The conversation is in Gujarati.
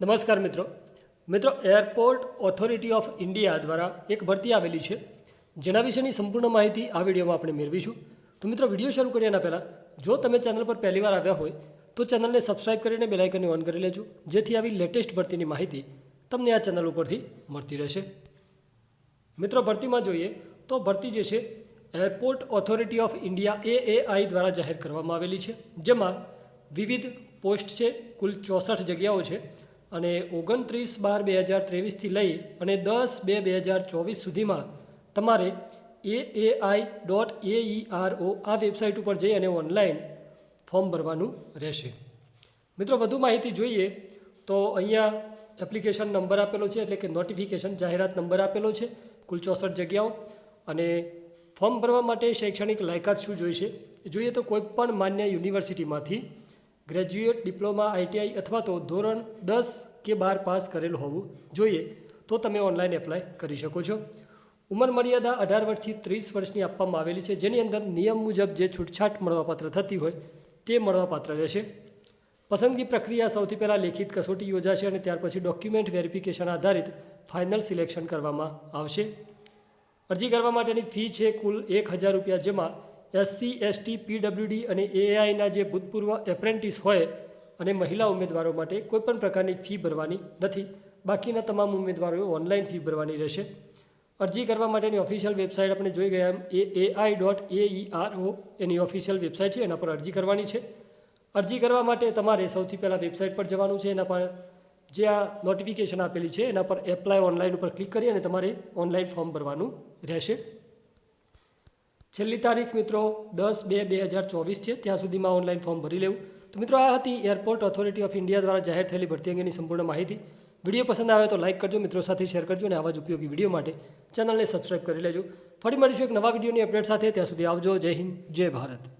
નમસ્કાર મિત્રો. મિત્રો, એરપોર્ટ ઓથોરિટી ઓફ ઇન્ડિયા દ્વારા એક ભરતી આવેલી છે. જેના વિશેની સંપૂર્ણ માહિતી આ વિડીયોમાં આપણે મેળવીશું. તો મિત્રો, વીડિયો શરૂ કરીએ એના પહેલાં, જો તમે ચેનલ પર પહેલીવાર આવ્યા હોય, તો ચેનલને સબસ્ક્રાઇબ કરીને બેલાઇકનને ઓન કરી લેજો. જેથી આવી લેટેસ્ટ ભરતીની માહિતી તમને આ ચેનલ ઉપરથી મળતી રહેશે. મિત્રો, ભરતીમાં જોઈએ તો ભરતી જે છે, airport authority of India AAI દ્વારા જાહેર કરવામાં આવેલી છે. જેમાં વિવિધ પોસ્ટ છે, કુલ ચોસઠ જગ્યાઓ છે. અને ઓગણત્રીસ બાર બે હજાર ત્રેવીસથી લઈ અને દસ બે બે હજાર ચોવીસ સુધીમાં તમારે એ એ આઈ ડોટ એ આર ઓ આ વેબસાઇટ ઉપર જઈ અને ઓનલાઈન ફોર્મ ભરવાનું રહેશે. મિત્રો, વધુ માહિતી જોઈએ તો અહીંયા એપ્લિકેશન નંબર આપેલો છે, એટલે કે નોટિફિકેશન જાહેરાત નંબર આપેલો છે, કુલ ચોસઠ જગ્યાઓ. અને ફોર્મ ભરવા માટે શૈક્ષણિક લાયકાત શું જોઈશે? જોઈએ તો કોઈપણ માન્ય યુનિવર્સિટીમાંથી ગ્રેજ્યુએટ ડિપ્લોમા, આઈટીઆઈ અથવા તો ધોરણ દસ કે બાર પાસ કરેલું હોવું જોઈએ તો તમે ઓનલાઈન એપ્લાય કરી શકો છો. ઉંમર મર્યાદા અઢાર વર્ષથી ત્રીસ વર્ષની આપવામાં આવેલી છે. જેની અંદર નિયમ મુજબ જે છૂટછાટ મળવાપાત્ર થતી હોય તે મળવાપાત્ર રહેશે. પસંદગી પ્રક્રિયા સૌથી પહેલાં લેખિત કસોટી યોજાશે અને ત્યાર પછી ડોક્યુમેન્ટ વેરિફિકેશન આધારિત ફાઇનલ સિલેક્શન કરવામાં આવશે. અરજી કરવા માટેની ફી છે કુલ એક હજાર રૂપિયા, જેમાં એસસી, એસટી, પીડબ્લ્યુડી અને એઆઈના જે ભૂતપૂર્વ એપ્રેન્ટિસ હોય અને મહિલા ઉમેદવારો માટે કોઈપણ પ્રકારની ફી ભરવાની નથી. બાકીના તમામ ઉમેદવારોએ ઓનલાઈન ફી ભરવાની રહેશે. અરજી કરવા માટેની ઓફિશિયલ વેબસાઇટ આપણે જોઈ ગયા એમ, એ એઆઈ ડોટ એઈઆરઓ એની ઓફિશિયલ વેબસાઇટ છે, એના પર અરજી કરવાની છે. અરજી કરવા માટે તમારે સૌથી પહેલાં વેબસાઇટ પર જવાનું છે, એના પર જે આ નોટિફિકેશન આપેલી છે, એના પર એપ્લાય ઓનલાઈન ઉપર ક્લિક કરી અને તમારે ઓનલાઈન ફોર્મ ભરવાનું રહેશે. છેલ્લી તારીખ મિત્રો દસ બે બે હજાર ચોવીસ છે, ત્યાં સુધીમાં ઓનલાઈન ફોર્મ ભરી લેવું. તો મિત્રો, આ હતી એરપોર્ટ ઓથોરિટી ઓફ ઇન્ડિયા દ્વારા જાહેર થયેલી ભરતી અંગેની સંપૂર્ણ માહિતી. વીડિયો પસંદ આવે તો લાઇક કરજો, મિત્રો સાથે શેર કરજો અને આવા જ ઉપયોગી વીડિયો માટે ચેનલને સબસ્ક્રાઇબ કરી લેજો. ફરી મળીશું એક નવા વિડીયોની અપડેટ સાથે. ત્યાં સુધી આવજો. જય હિન્દ, જય ભારત.